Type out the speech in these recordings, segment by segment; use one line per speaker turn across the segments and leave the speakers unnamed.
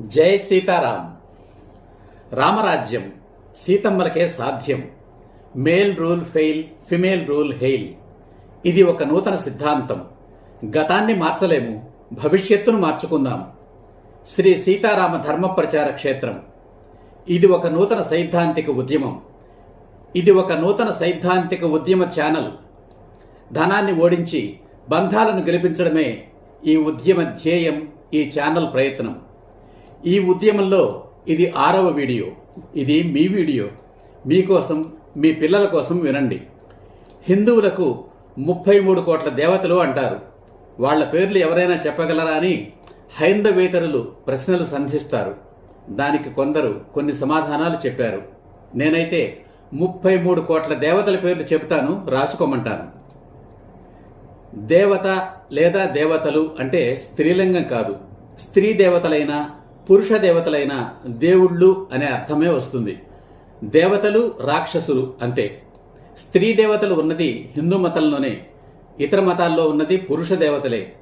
జై సీతారాం. రామరాజ్యం సీతమ్మలకే సాధ్యం. Male rule fail female rule hail. ఇది ఒక నూతన సిద్ధాంతం. గతాన్ని మార్చలేము భవిష్యత్తును మార్చుకుందాం. శ్రీ సీతారామ ధర్మ ప్రచార క్షేత్రం. ఇది ఒక నూతన సైద్ధాంతిక ఉద్యమం. ఇది ఒక నూతన సైద్ధాంతిక ఉద్యమ ఛానల్. ధనాన్ని ఓడించి బంధాలను గెలిపించడమే ఈ ఉద్యమ ధ్యేయం ఈ ఛానల్ ప్రయత్నం. ఈ ఉద్యమంలో ఇది ఆరవ వీడియో. ఇది మీ వీడియో. మీకోసం మీ పిల్లల కోసం వినండి. హిందువులకు ముప్పై మూడు కోట్ల దేవతలు అంటారు. వాళ్ళ పేర్లు ఎవరైనా చెప్పగలరా అని హైందవేతరులు ప్రశ్నలు సంధిస్తారు. దానికి కొందరు కొన్ని సమాధానాలు చెప్పారు. నేనైతే ముప్పై మూడు కోట్ల దేవతల పేర్లు చెబుతాను రాసుకోమంటాను. దేవత లేదా దేవతలు అంటే స్త్రీలింగం కాదు. స్త్రీ దేవతలైనా పురుష దేవతలైన దేవుళ్ళు అనే అర్థమే వస్తుంది. దేవతలు రాక్షసులు అంతే. స్త్రీ దేవతలు ఉన్నది హిందూ మతంలోనే ఇతర మతాల్లో ఉన్నది పురుష దేవతలే.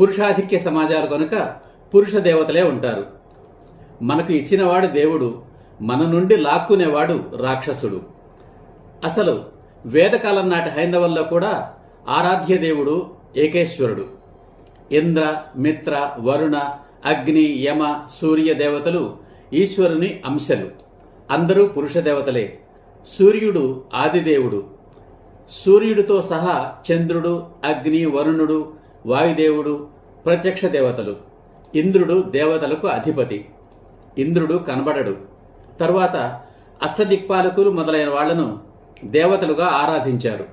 పురుషాధిక్య సమాజాలు కనుక పురుష దేవతలే ఉంటారు. మనకు ఇచ్చినవాడు దేవుడు మన నుండి లాక్కునేవాడు రాక్షసుడు. అసలు వేదకాలం నాటి హైందవంలో కూడా ఆరాధ్య దేవుడు ఏకేశ్వరుడు. ఇంద్ర మిత్ర వరుణ అగ్ని యమ సూర్య దేవతలు ఈశ్వరుని అంశలు. అందరూ పురుష దేవతలే. సూర్యుడు ఆదిదేవుడు. సూర్యుడితో సహా చంద్రుడు అగ్ని వరుణుడు వాయుదేవుడు ప్రత్యక్ష దేవతలు. ఇంద్రుడు దేవతలకు అధిపతి. ఇంద్రుడు కనబడడు. తరువాత అష్టదిక్పాలకులు మొదలైన వాళ్ళను దేవతలుగా ఆరాధించారు.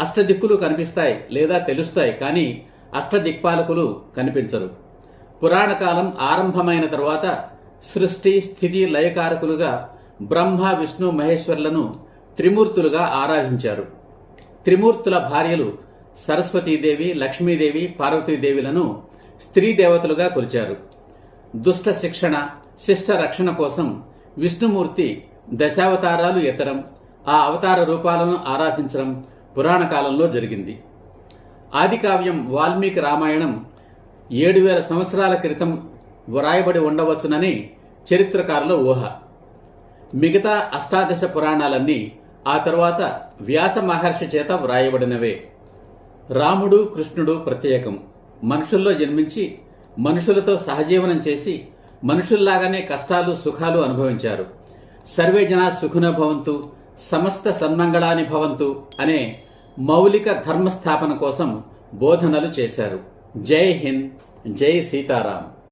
అష్టదిక్కులు కనిపిస్తాయి లేదా తెలుస్తాయి కానీ అష్టదిక్పాలకులు కనిపించరు. పురాణ కాలం ఆరంభమైన తరువాత సృష్టి స్థితి లయకారకులుగా బ్రహ్మ విష్ణు మహేశ్వర్లను త్రిమూర్తులుగా ఆరాధించారు. త్రిమూర్తుల భార్యలు సరస్వతీదేవి లక్ష్మీదేవి పార్వతీదేవిలను స్త్రీ దేవతలుగా కొలిచారు. దుష్ట శిక్షణ శిష్ట రక్షణ కోసం విష్ణుమూర్తి దశావతారాలు ఎత్తడం ఆ అవతార రూపాలను ఆరాధించడం పురాణ కాలంలో జరిగింది. ఆదికావ్యం వాల్మీకి రామాయణం ఏడు వేల సంవత్సరాల క్రితం వ్రాయబడి ఉండవచ్చునని చరిత్రకారుల ఊహ. మిగతా అష్టాదశ పురాణాలన్నీ ఆ తరువాత వ్యాస మహర్షి చేత వ్రాయబడినవే. రాముడు కృష్ణుడు ప్రత్యేకం. మనుషుల్లో జన్మించి మనుషులతో సహజీవనం చేసి మనుషుల్లాగానే కష్టాలు సుఖాలు అనుభవించారు. సర్వే జనా సుఖున భవంతు సమస్త సన్మంగళాని భవంతు అనే మౌలిక ధర్మస్థాపన కోసం బోధనలు చేశారు. జై హింద్ జై సీతారాం